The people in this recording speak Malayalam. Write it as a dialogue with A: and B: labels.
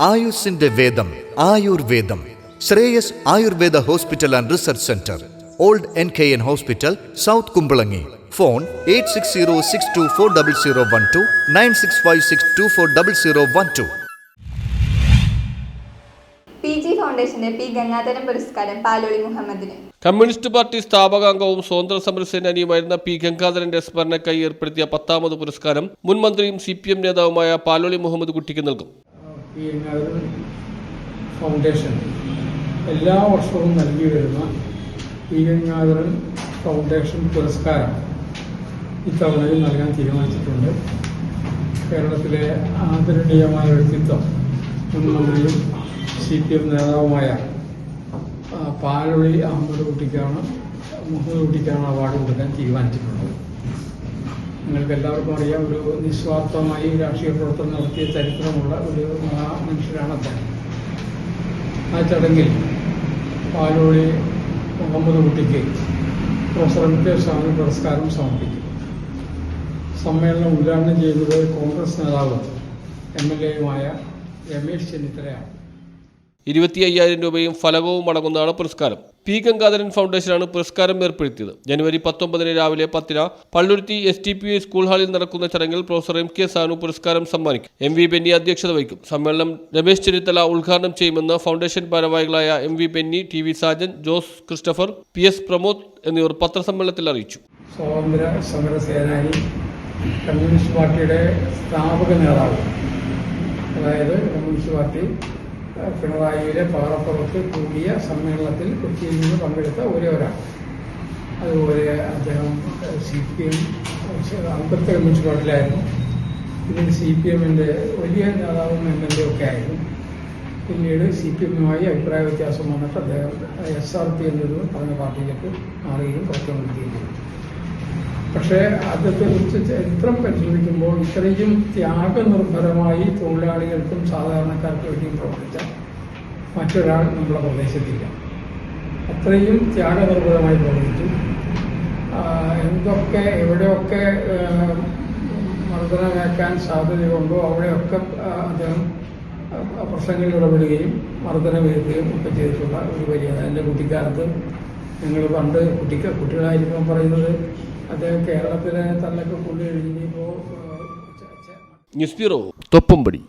A: ആയുസിന്റെ വേദം ആയുർവേദം. Shreyas Ayurveda hospital and research centre. Old N K N hospital south Kumbalangi. Phone eight six zero six two four double zero one two nine six five six two four double zero one two.
B: P G ഫൗണ്ടേഷന്റെ പി ഗംഗാധരൻ പുരസ്കാരം പാലോളി മുഹമ്മദിന്.
C: കമ്മ്യൂണിസ്റ്റ് പാർട്ടി സ്ഥാപകാംഗവും സ്വാതന്ത്ര്യ സമര സേനാനിയുമായിരുന്ന പി ഗംഗാധരന്റെ സ്മരണക്കായി ഏർപ്പെടുത്തിയ പത്താമത് പുരസ്കാരം മുൻ മന്ത്രിയും സി പി എം നേതാവുമായ പാലോളി മുഹമ്മദ് കുട്ടിക്ക് നൽകും.
D: ഗംഗാധരൻ ഫൗണ്ടേഷൻ എല്ലാ വർഷവും നൽകി വരുന്ന പി ഗംഗാധരൻ ഫൗണ്ടേഷൻ പുരസ്കാരം ഇത്തവണയും നൽകാൻ തീരുമാനിച്ചിട്ടുണ്ട്. കേരളത്തിലെ ആദരണീയമായ വ്യക്തിത്വം മുൻ മന്ത്രിയും സി പി എം നേതാവുമായ പാലൊഴി അഹമ്മദ് കുട്ടിക്കാണ് മുഹമ്മദ് കുട്ടിക്കാണ് അവാർഡ് കൊടുക്കാൻ തീരുമാനിച്ചിട്ടുള്ളത്. നിങ്ങൾക്ക് എല്ലാവർക്കും അറിയാം ഒരു നിസ്വാർത്ഥമായി രാഷ്ട്രീയ പ്രവർത്തനം നടത്തിയ ചരിത്രമുള്ള ഒരു മഹാ മനുഷ്യരാണ് അദ്ദേഹം. ആ ചടങ്ങിൽ പാലോളി മുഹമ്മദ് കുട്ടിക്ക് പ്രൊഫസർ എം കെ സ്വാമി പുരസ്കാരം സമർപ്പിക്കും. സമ്മേളനം ഉദ്ഘാടനം ചെയ്തത് കോൺഗ്രസ് നേതാവ് എം എൽ എയുമായ രമേശ് ചെന്നിത്തലയാണ്.
C: ഇരുപത്തി അയ്യായിരം രൂപയും ഫലകവും അടങ്ങുന്നതാണ് പുരസ്കാരം. പി. ഗംഗാധരൻ ഫൗണ്ടേഷനാണ് പുരസ്കാരം ഏർപ്പെടുത്തിയത്. ജനുവരി പത്തൊമ്പതിന് രാവിലെ പത്തിന് Palluruthy S T P school ഹാളിൽ നടക്കുന്ന ചടങ്ങിൽ പ്രൊഫസർ എം കെ സാനു പുരസ്കാരം സമ്മാനിക്കും. എം വി ബെന്നി അധ്യക്ഷത വഹിക്കും. സമ്മേളനം രമേശ് ചെന്നിത്തല ഉദ്ഘാടനം ചെയ്യുമെന്ന് ഫൗണ്ടേഷൻ ഭാരവാഹികളായ M V Benny T V Sajan Jose Christopher P S Pramod എന്നിവർ പത്രസമ്മേളനത്തിൽ അറിയിച്ചു.
D: സ്വാതന്ത്ര്യ സമര സേനാനി കമ്മ്യൂണിസ്റ്റ് പാർട്ടിയുടെ സ്ഥാപക നേതാവ് അതായത് കമ്മ്യൂണിസ്റ്റ് പാർട്ടി പിണറായിയിലെ പാറപ്പുറത്ത് കൂടിയ സമ്മേളനത്തിൽ കൊച്ചിയിൽ നിന്ന് പങ്കെടുത്ത ഒരേ ഒരാൾ അതുപോലെ അദ്ദേഹം സി പി എം അമ്പത്തെ കമ്മ്യൂണിസ്റ്റ് പാർട്ടിയിലായിരുന്നു പിന്നീട് സി പി എമ്മിന്റെ വലിയ നേതാവും എം എൽ എ ഒക്കെ ആയിരുന്നു. പിന്നീട് സി പി എമ്മുമായി അഭിപ്രായ വ്യത്യാസം വന്നിട്ട് അദ്ദേഹം എസ് ആർ പി എന്നൊരു പറഞ്ഞ പാർട്ടിയിലേക്ക് മാറുകയും പ്രവർത്തനം ചെയ്തു. പക്ഷേ അദ്ദേഹത്തെ കുറിച്ച് ചരിത്രം പരിശോധിക്കുമ്പോൾ ഇത്രയും ത്യാഗനിർഭരമായി തൊഴിലാളികൾക്കും സാധാരണക്കാർക്കും വേണ്ടിയും പ്രവർത്തിച്ച മറ്റൊരാൾ നമ്മുടെ പ്രദേശത്തില്ല. അത്രയും ത്യാഗനിർഭരമായി പ്രവർത്തിച്ചു. എന്തൊക്കെ എവിടെയൊക്കെ മർദ്ദനമേക്കാൻ സാധ്യതയുണ്ടോ അവിടെയൊക്കെ അദ്ദേഹം പ്രശ്നങ്ങളിൽ ഇടപെടുകയും മർദ്ദനമേൽക്കുകയും ഒക്കെ ചെയ്തിട്ടുള്ള ഒരു വലിയ എന്റെ കുട്ടിക്കാലത്ത് ഞങ്ങൾ പണ്ട് കുട്ടിക്ക് കുട്ടികളായിരിക്കുമ്പോൾ പറയുന്നത് അദ്ദേഹം കേരളത്തിലെ തല്ലൊക്കെ കൊണ്ടു കഴിഞ്ഞപ്പോൾ
C: ന്യൂസ് ബ്യൂറോ. തൊപ്പമ്പടി